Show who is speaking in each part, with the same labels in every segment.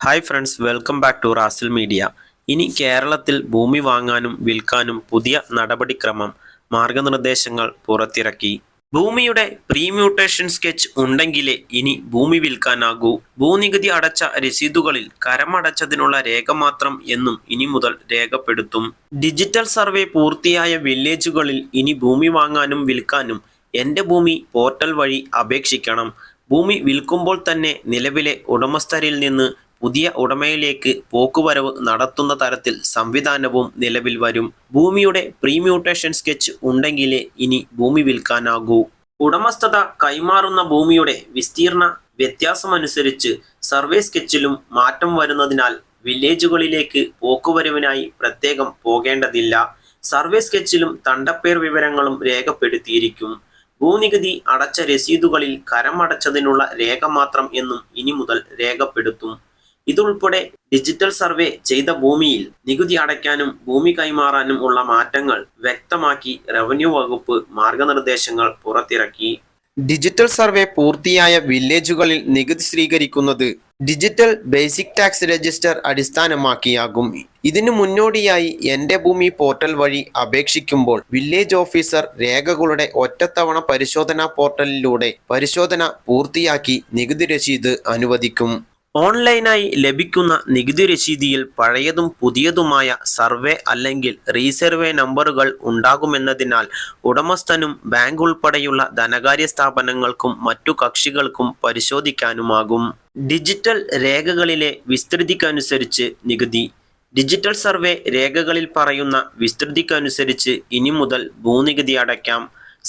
Speaker 1: Hi friends welcome back to Rasil media ഇനി കേരളത്തിൽ ഭൂമി വാങ്ങാനും വിൽക്കാനും പുതിയ നടപടിക്രമം മാർഗനിർദ്ദേശങ്ങൾ പുറത്തിറക്കി. ഭൂമിയുടെ പ്രീമ്യൂട്ടേഷൻ സ്കെച്ച് ഉണ്ടെങ്കിലേ ഇനി ഭൂമി വിൽക്കാനാകൂ. ഭൂനികുതി അടച്ച രസീതുകളിൽ കരമടച്ചതിനുള്ള രേഖ മാത്രം എന്നും ഇനി മുതൽ രേഖപ്പെടുത്തും. ഡിജിറ്റൽ സർവേ പൂർത്തിയായ വില്ലേജുകളിൽ ഇനി ഭൂമി വാങ്ങാനും വിൽക്കാനും എന്റെ ഭൂമി പോർട്ടൽ വഴി അപേക്ഷിക്കണം. ഭൂമി വിൽക്കുമ്പോൾ തന്നെ നിലവിലെ ഉടമസ്ഥരിൽ നിന്ന് പുതിയ ഉടമയിലേക്ക് പോക്കുവരവ് നടത്തുന്ന തരത്തിൽ സംവിധാനവും നിലവിൽ വരും. ഭൂമിയുടെ പ്രീമ്യൂട്ടേഷൻ സ്കെച്ച് ഉണ്ടെങ്കിലേ ഇനി ഭൂമി വിൽക്കാനാകൂ. ഉടമസ്ഥത കൈമാറുന്ന ഭൂമിയുടെ വിസ്തീർണ വ്യത്യാസമനുസരിച്ച് സർവേ സ്കെച്ചിലും മാറ്റം വരുന്നതിനാൽ വില്ലേജുകളിലേക്ക് പോക്കുവരവിനായി പ്രത്യേകം പോകേണ്ടതില്ല. സർവേ സ്കെച്ചിലും തണ്ടപ്പേർ വിവരങ്ങളും രേഖപ്പെടുത്തിയിരിക്കും. ഭൂനികുതി അടച്ച രസീതുകളിൽ കരമടച്ചതിനുള്ള രേഖ മാത്രം എന്നും ഇനി മുതൽ രേഖപ്പെടുത്തും. ഇതുൾപ്പെടെ ഡിജിറ്റൽ സർവേ ചെയ്ത ഭൂമിയിൽ നികുതി അടയ്ക്കാനും ഭൂമി കൈമാറാനും ഉള്ള മാറ്റങ്ങൾ വ്യക്തമാക്കി റവന്യൂ വകുപ്പ് മാർഗനിർദ്ദേശങ്ങൾ പുറത്തിറക്കി. ഡിജിറ്റൽ സർവേ പൂർത്തിയായ വില്ലേജുകളിൽ നികുതി സ്വീകരിക്കുന്നത് ഡിജിറ്റൽ ബേസിക് ടാക്സ് രജിസ്റ്റർ അടിസ്ഥാനമാക്കിയാകും. ഇതിനു മുന്നോടിയായി എന്റെ ഭൂമി പോർട്ടൽ വഴി അപേക്ഷിക്കുമ്പോൾ വില്ലേജ് ഓഫീസർ രേഖകളുടെ ഒറ്റത്തവണ പരിശോധനാ പോർട്ടലിലൂടെ പരിശോധന പൂർത്തിയാക്കി നികുതി രസീത് അനുവദിക്കും. ഓൺലൈനായി ലഭിക്കുന്ന നികുതി രശീതിയിൽ പഴയതും പുതിയതുമായ സർവേ അല്ലെങ്കിൽ റീസർവേ നമ്പറുകൾ ഉണ്ടാകുമെന്നതിനാൽ ഉടമസ്ഥനും ബാങ്ക് ഉൾപ്പെടെയുള്ള ധനകാര്യ സ്ഥാപനങ്ങൾക്കും മറ്റു കക്ഷികൾക്കും പരിശോധിക്കാനുമാകും. ഡിജിറ്റൽ രേഖകളിലെ വിസ്തൃതിക്കനുസരിച്ച് നികുതി. ഡിജിറ്റൽ സർവേ രേഖകളിൽ പറയുന്ന വിസ്തൃതിക്കനുസരിച്ച് ഇനി മുതൽ ഭൂനികുതി അടയ്ക്കാം.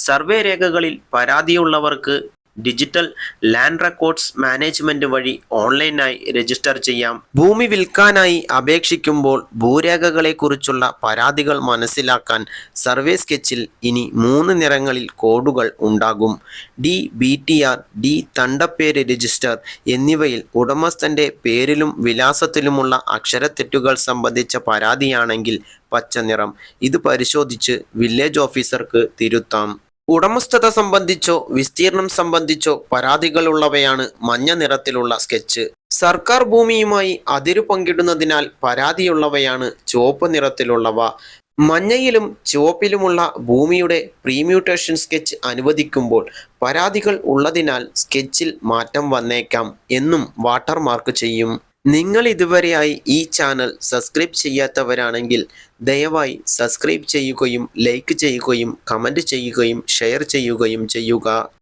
Speaker 1: സർവേ രേഖകളിൽ പരാതിയുള്ളവർക്ക് ഡിജിറ്റൽ ലാൻഡ് റെക്കോർഡ്സ് മാനേജ്മെന്റ് വഴി ഓൺലൈനായി രജിസ്റ്റർ ചെയ്യാം. ഭൂമി വിൽക്കാനായി അപേക്ഷിക്കുമ്പോൾ ഭൂരേഖകളെക്കുറിച്ചുള്ള പരാതികൾ മനസ്സിലാക്കാൻ സർവേ സ്കെച്ചിൽ ഇനി മൂന്ന് നിറങ്ങളിൽ കോഡുകൾ ഉണ്ടാകും. D B T R D തണ്ടപ്പേര് register എന്നിവയിൽ ഉടമസ്ഥന്റെ പേരിലും വിലാസത്തിലുമുള്ള അക്ഷരത്തെറ്റുകൾ സംബന്ധിച്ച പരാതിയാണെങ്കിൽ പച്ച നിറം ഇത് പരിശോധിച്ച് വില്ലേജ് ഓഫീസർക്ക് തിരുത്താം. ഉടമസ്ഥത സംബന്ധിച്ചോ വിസ്തീർണം സംബന്ധിച്ചോ പരാതികളുള്ളവയാണ് മഞ്ഞ നിറത്തിലുള്ള സ്കെച്ച്. സർക്കാർ ഭൂമിയുമായി അതിരു പങ്കിടുന്നതിനാൽ പരാതിയുള്ളവയാണ് ചുവപ്പ് നിറത്തിലുള്ളവ. മഞ്ഞയിലും ചുവപ്പിലുമുള്ള ഭൂമിയുടെ പ്രീമ്യൂട്ടേഷൻ സ്കെച്ച് അനുവദിക്കുമ്പോൾ പരാതികൾ ഉള്ളതിനാൽ സ്കെച്ചിൽ മാറ്റം വന്നേക്കാം എന്നും വാട്ടർമാർക്ക് ചെയ്യും. നിങ്ങൾ ഇതുവരെയായി ഈ ചാനൽ സബ്സ്ക്രൈബ് ചെയ്യാത്തവരാണെങ്കിൽ ദയവായി സബ്സ്ക്രൈബ് ചെയ്യുകയും ലൈക്ക് ചെയ്യുകയും കമന്റ് ചെയ്യുകയും ഷെയർ ചെയ്യുകയും ചെയ്യുക.